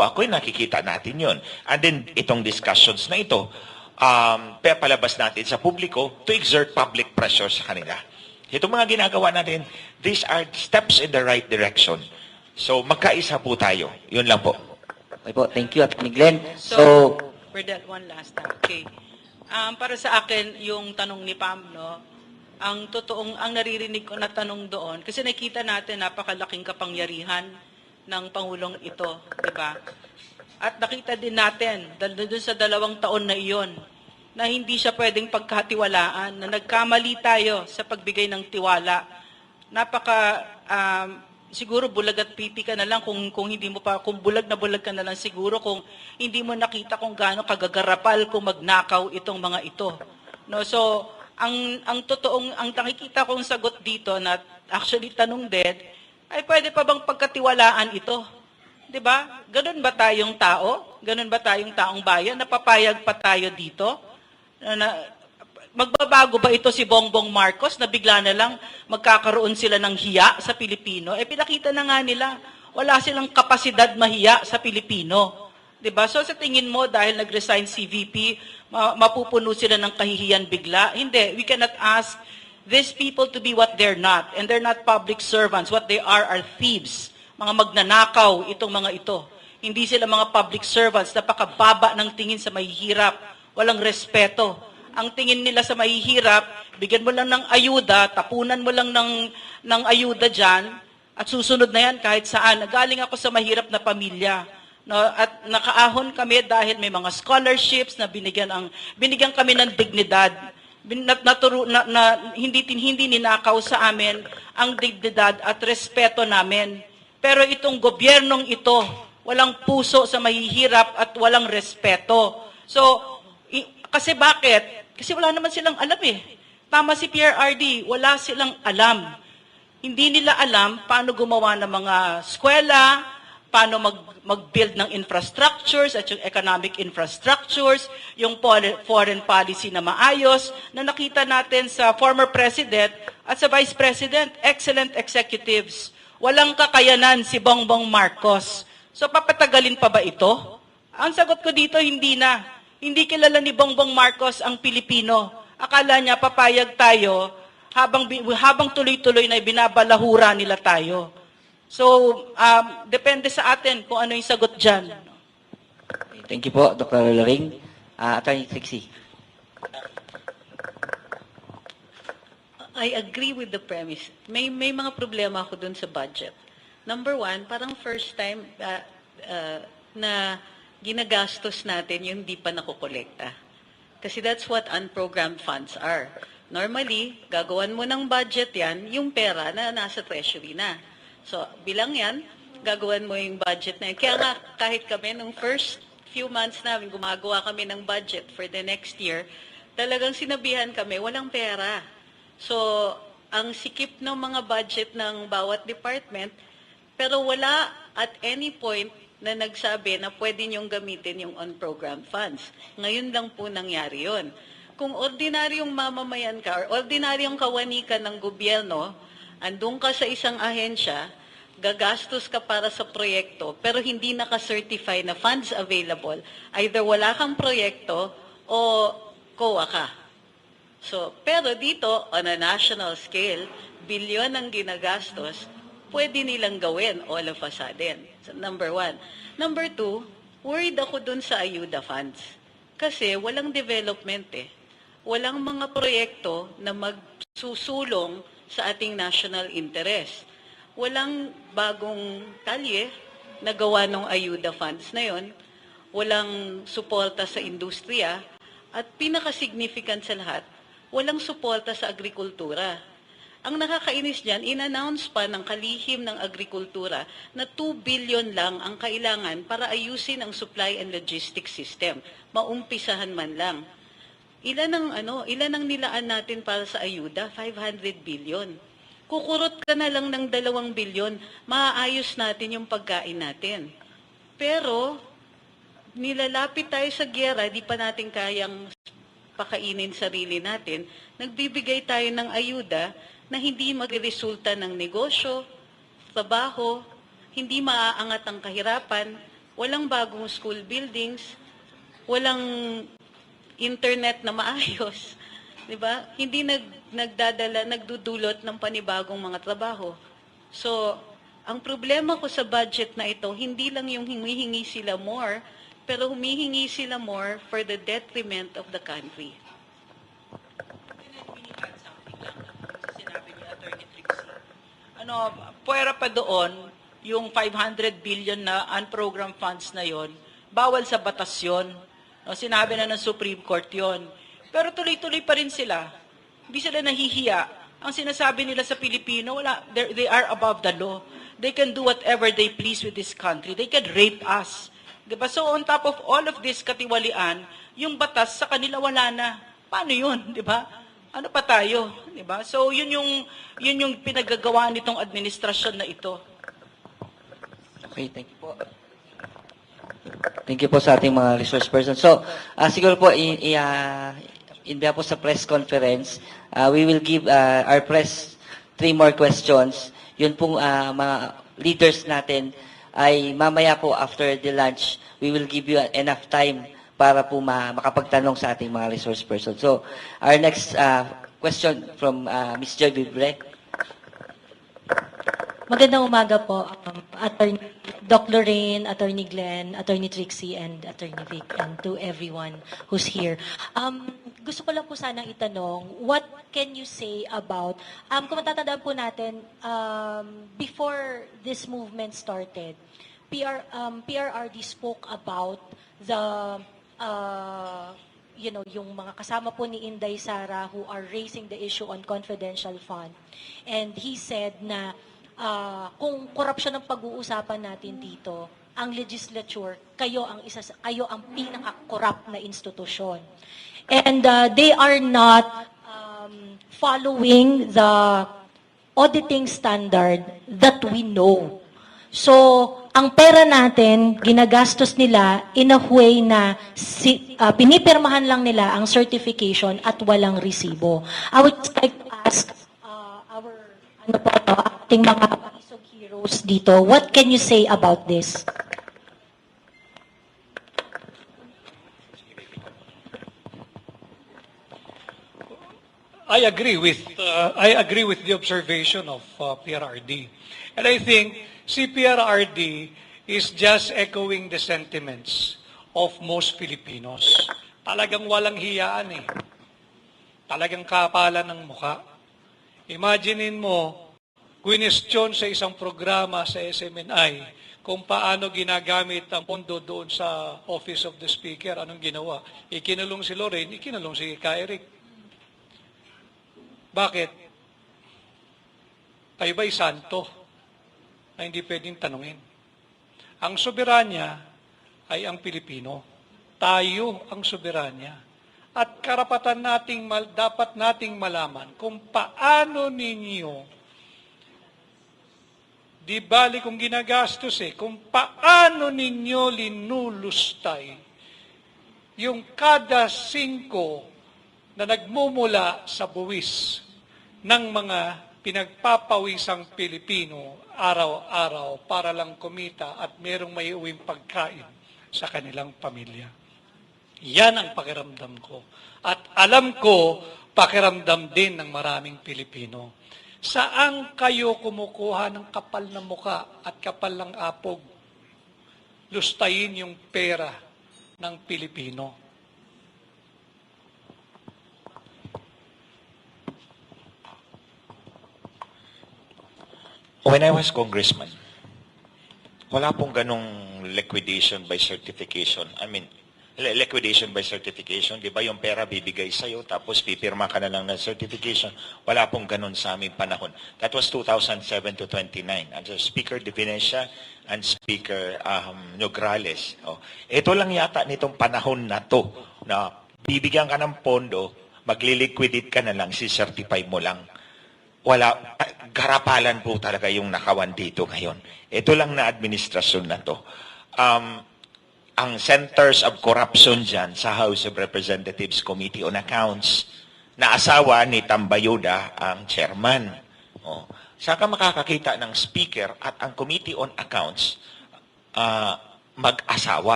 ako'y nakikita natin yon. And then, itong discussions na ito, um, pe- palabas natin sa publiko to exert public pressure sa kanila. Itong mga ginagawa natin, these are steps in the right direction. So, magkaisa po tayo. Yun lang po. Okay po, thank you, Atty. Glenn. So, So, Berdel, one last time. Okay. Um, para sa akin, yung tanong ni Pam, no, ang totoong, ang naririnig ko na tanong doon, kasi nakita natin napakalaking kapangyarihan ng Pangulong ito, di ba? At nakita din natin, doon sa dalawang taon na iyon, na hindi siya pwedeng pagkatiwalaan, na nagkamali tayo sa pagbigay ng tiwala. Napaka, um, siguro bulag at piti ka na lang kung, kung hindi mo pa, kung bulag na bulag ka na lang siguro kung hindi mo nakita kung gaano kagagarapal kung magnakaw itong mga ito. No, so, ang, ang totoong, ang nakikita kong sagot dito na actually tanong din, ay pwede pa bang pagkatiwalaan ito? 'Di ba? Ganun ba tayong tao? Ganun ba tayong taong bayan? Napapayag pa tayo dito? Na, magbabago ba ito si Bongbong Marcos na bigla na lang magkakaroon sila ng hiya sa Pilipino? Eh pinakita na nga nila, wala silang kapasidad mahiya sa Pilipino. 'Di ba? So sa tingin mo dahil nag-resign si VP, ma- mapupuno sila ng kahihiyan bigla? Hindi, we cannot ask these people to be what they're not. And they're not public servants. What they are are thieves. Mga magnanakaw itong mga ito. Hindi sila mga public servants. Napakababa ng tingin sa mahihirap. Walang respeto. Ang tingin nila sa mahihirap, bigyan mo lang ng ayuda, tapunan mo lang ng, ng ayuda dyan, at susunod na yan kahit saan. Galing ako sa mahirap na pamilya. No, at nakaahon kami dahil may mga scholarships na binigyan ang binigyan kami ng dignidad. Naturo, na, na, hindi hindi ninakaw sa amin ang dignidad at respeto namin. Pero itong gobyernong ito, walang puso sa mahihirap at walang respeto. So, i- kasi bakit? Kasi wala naman silang alam eh. Tama si Pierre RD, wala silang alam. Hindi nila alam paano gumawa ng mga eskwela, paano mag, mag-build ng infrastructures at yung economic infrastructures, yung foreign policy na maayos, na nakita natin sa former president at sa vice president, excellent executives. Walang kakayanan si Bongbong Marcos. So papatagalin pa ba ito? Ang sagot ko dito, hindi na. Hindi kilala ni Bongbong Marcos ang Pilipino. Akala niya papayag tayo habang, habang tuloy-tuloy na binabalahura nila tayo. So, um, depende sa atin kung ano yung sagot dyan. thank you po, Dr. Laring. Uh, Attorney Trixie. I agree with the premise. May may mga problema ako dun sa budget. Number one, parang first time uh, uh, na ginagastos natin yung di pa nakokolekta. Kasi that's what unprogrammed funds are. Normally, gagawan mo ng budget yan, yung pera na nasa treasury na. So, bilang yan, gagawan mo yung budget na yan. Kaya nga, kahit kami, nung first few months namin, gumagawa kami ng budget for the next year, talagang sinabihan kami, walang pera. So, ang sikip ng mga budget ng bawat department, pero wala at any point na nagsabi na pwede niyong gamitin yung on-program funds. Ngayon lang po nangyari yon. Kung ordinaryong mamamayan ka or ordinaryong kawanikan ng gobyerno, andun ka sa isang ahensya, gagastos ka para sa proyekto, pero hindi naka-certify na funds available, either wala kang proyekto o COA ka. So, pero dito, on a national scale, bilyon ang ginagastos, pwede nilang gawin all of a sudden. So, number one. Number two, worried ako dun sa ayuda funds. Kasi walang development eh. Walang mga proyekto na magsusulong sa ating national interest. Walang bagong kalye na gawa ng ayuda funds na yon. Walang suporta sa industriya. At pinaka-significant sa lahat, walang suporta sa agrikultura. Ang nakakainis dyan, in-announce pa ng kalihim ng agrikultura na 2 billion lang ang kailangan para ayusin ang supply and logistics system. Maumpisahan man lang. Ilan ang ano, ilan ang nilaan natin para sa ayuda? 500 billion. Kukurot ka na lang ng 2 billion, maaayos natin yung pagkain natin. Pero nilalapit tayo sa gera, di pa natin kayang pakainin sarili natin, nagbibigay tayo ng ayuda na hindi magresulta ng negosyo, trabaho, hindi maaangat ang kahirapan, walang bagong school buildings, walang internet na maayos. 'Di ba? Hindi nag nagdadala, nagdudulot ng panibagong mga trabaho. So, ang problema ko sa budget na ito, hindi lang yung humihingi sila more, pero humihingi sila more for the detriment of the country. Ano, puwera pa doon, yung 500 billion na unprogrammed funds na yon, bawal sa batas yun. No, sinabi na ng Supreme Court yon. Pero tuloy-tuloy pa rin sila. Hindi sila nahihiya. Ang sinasabi nila sa Pilipino, wala, they are above the law. They can do whatever they please with this country. They can rape us. Diba? So on top of all of this katiwalian, yung batas sa kanila wala na. Paano yun? Di ba? Ano pa tayo? Di ba? So yun yung, yun yung pinagagawa nitong administrasyon na ito. Okay, thank you po. Thank you po sa ating mga resource person. So, ah, siguro po, in, i- ah, in po sa press conference, ah, we will give ah, our press three more questions. Yun pong ah, mga leaders natin ay mamaya po after the lunch, we will give you enough time para po ma- makapagtanong sa ating mga resource person. So, our next ah, question from ah, Ms. Joy Vibre. Magandang umaga po, um, Attorney Doc Lorraine, Attorney Glenn, Attorney Trixie, and Attorney Vic, and to everyone who's here. Um, gusto ko lang po sanang itanong, what can you say about, um, kung matatandaan po natin, um, before this movement started, PR, um, PRRD spoke about the uh, you know, yung mga kasama po ni Inday Sara who are raising the issue on confidential fund. And he said na ah, kung korupsyon ang pag-uusapan natin dito, ang legislature, kayo ang isa sa- kayo ang pinaka-corrupt na institusyon. And ah, they are not um, following the auditing standard that we know. So, ang pera natin, ginagastos nila in a way na si, ah, pinipirmahan lang nila ang certification at walang resibo. I would like to ask ano po, no, ating mga isog heroes dito, what can you say about this? I agree with uh, I agree with the observation of uh, PRRD, and I think CPRRD is just echoing the sentiments of most Filipinos. Talagang walang hiyaan eh. Talagang kapalan ng muka. Imaginein mo, question sa isang programa sa SMNI kung paano ginagamit ang pondo doon sa Office of the Speaker. Anong ginawa? Ikinulong si Lorraine, ikinulong si Ka Eric. Bakit? Tayo ba'y santo na hindi pwedeng tanungin? Ang soberanya ay ang Pilipino. Tayo ang soberanya. At karapatan nating mal, dapat nating malaman kung paano ninyo Di bali kung ginagastos eh, kung paano ninyo linulustay yung kada singko na nagmumula sa buwis ng mga pinagpapawisang Pilipino araw-araw para lang kumita at merong may uwing pagkain sa kanilang pamilya. Yan ang pakiramdam ko. At alam ko, pakiramdam din ng maraming Pilipino. Saan kayo kumukuha ng kapal na muka at kapal ng apog? Lustayin yung pera ng Pilipino. When I was congressman, wala pong ganong liquidation by certification. I mean, liquidation by certification, di ba yung pera bibigay sa'yo, tapos pipirma ka na lang ng certification. Wala pong ganon sa aming panahon. That was 2007 to 29. And so Speaker Divinencia and Speaker um, Nograles. Oh. Ito lang yata nitong panahon na to, na bibigyan ka ng pondo, magliliquidate ka na lang, si-certify mo lang wala, garapalan po talaga yung nakawan dito ngayon. Ito lang na administrasyon na to. Um, ang Centers of Corruption dyan sa House of Representatives Committee on Accounts, na asawa ni Tambayuda ang chairman. Oh. Saan ka makakakita ng speaker at ang Committee on Accounts, ah, mag-asawa.